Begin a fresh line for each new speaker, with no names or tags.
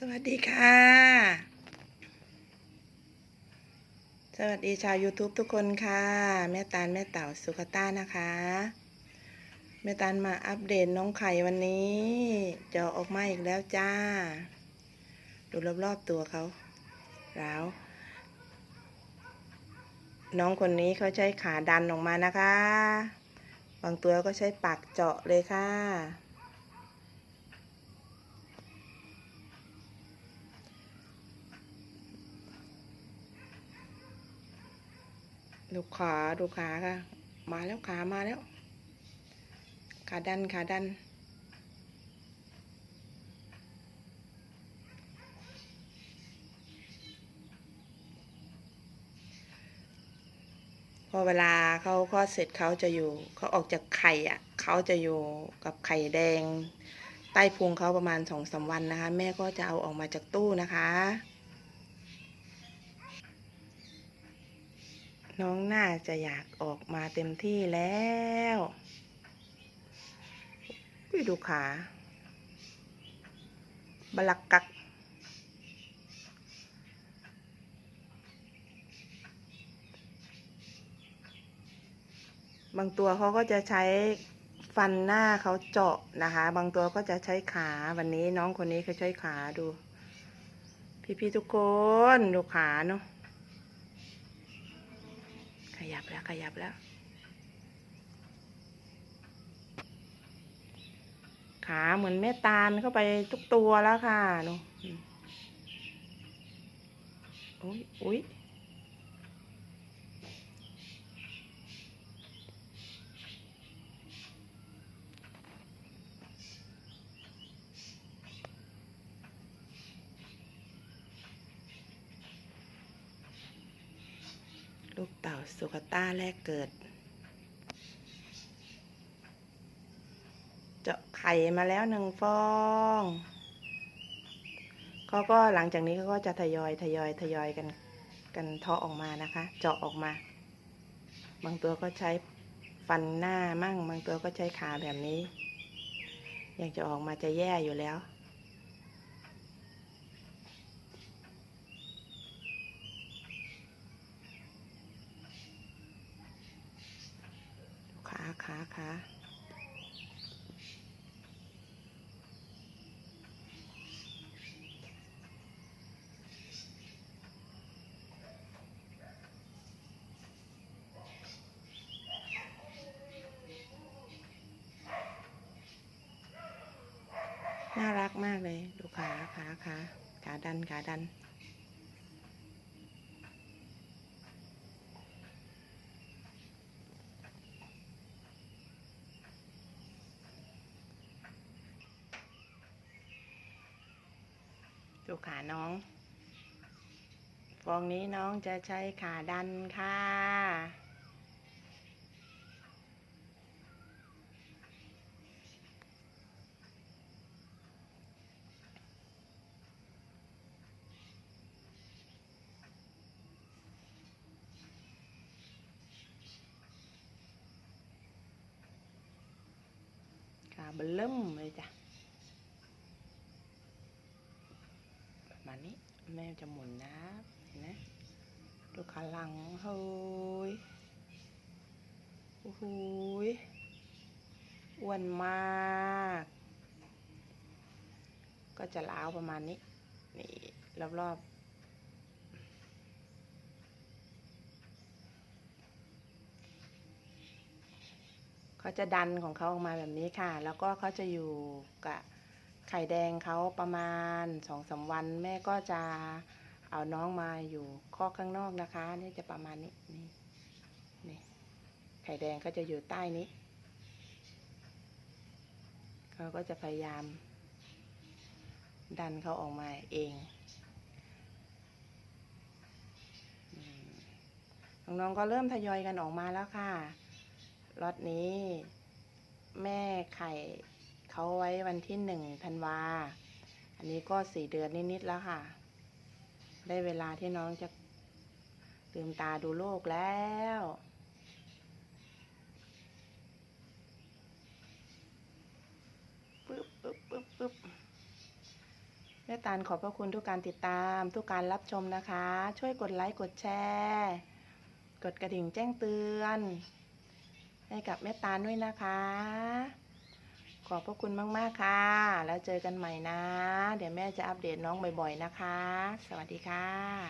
สวัสดีค่ะ สวัสดีชาว YouTube ทุกคนค่ะ แม่ตาลแม่เต่าสุขต้านะคะ แม่ตาลมาอัปเดตน้องไข่วันนี้จะออกมาอีกแล้วจ้า ดูรอบๆตัวเขาแล้ว น้องคนนี้เขาใช้ขาดันออกมานะคะ บางตัวก็ใช้ปากเจาะเลยค่ะ ดูขาดูขาค่ะ มาแล้วขามาแล้ว ขาดันขาดัน พอเวลาเขาคลอดเสร็จเขาจะอยู่เขาออกจากไข่อะเขาจะอยู่กับไข่แดง ใต้พุงเขาประมาณสองสามวันนะคะ แม่ก็จะเอาออกมาจากตู้นะคะ น้องน่าจะอยากออกมาเต็มที่แล้วดูขาบลักกัก บางตัวเขาก็จะใช้ฟันหน้าเขาเจาะนะคะ บางตัวก็จะใช้ขาวันนี้น้องคนนี้เขาใช้ขาดู พี่ๆทุกคนดูขาเนาะ ยับแล้วขยับแล้ว ขาเหมือนแม่ตาลเข้าไปทุกตัวแล้วค่ะหนูอืมอุ้ยอุ้ย สุกต้าแรกเกิด เจาะไข่มาแล้วหนึ่งฟองเขาก็หลังจากนี้เขาก็จะทยอยทยอยทยอยกันกันเทาะออกมานะคะ เจาะออกมา บางตัวก็ใช้ฟันหน้ามั่ง บางตัวก็ใช้ขาแบบนี้ อยากจะออกมาจะแย่อยู่แล้ว ขาขาน่ารักมากเลย ดูขาขาขาขาดันขาดัน ดูขาน้อง ฟองนี้น้องจะใช้ขาดันค่ะ ขาบลเริ่มเลยจ้ะมาณนี้ แม่จะหมุนนะเห็นไหมดูขาหลังเฮ้ยโอ้โหยอ้วนมาก ก็จะล้าวประมาณนี้ นี่รอบๆเขาจะดันของเขาออกมาแบบนี้ค่ะ แล้วก็เขาจะอยู่กับ ไข่แดงเขาประมาณสองสาวัน แม่ก็จะเอาน้องมาอยู่ข้อกข้างนอกนะคะ นี่จะประมาณนี้นี่นี่ไข่แดงก็จะอยู่ใต้นี้เขาก็จะพยายาม ดันเขาออกมาเองน้องๆก็เริ่มทยอยกันออกมาแล้วค่ะล็อตนี้ แม่ไข่ เขาไว้วันที่หนึ่งธันวา อันนี้ก็สี่เดือนนิดๆแล้วค่ะ ได้เวลาที่น้องจะลืมตาดูโลกแล้ว ปึ๊บปึ๊บปึ๊บปึ๊บแม่ตาลขอบพระคุณทุกการติดตาม ทุกการรับชมนะคะ ช่วยกดไลค์กดแชร์กดกระดิ่งแจ้งเตือน ให้กับแม่ตาลด้วยนะคะ ขอบพระคุณมาก ๆ ค่ะ แล้วเจอกันใหม่นะ เดี๋ยวแม่จะอัปเดตน้องบ่อย ๆ นะคะ สวัสดีค่ะ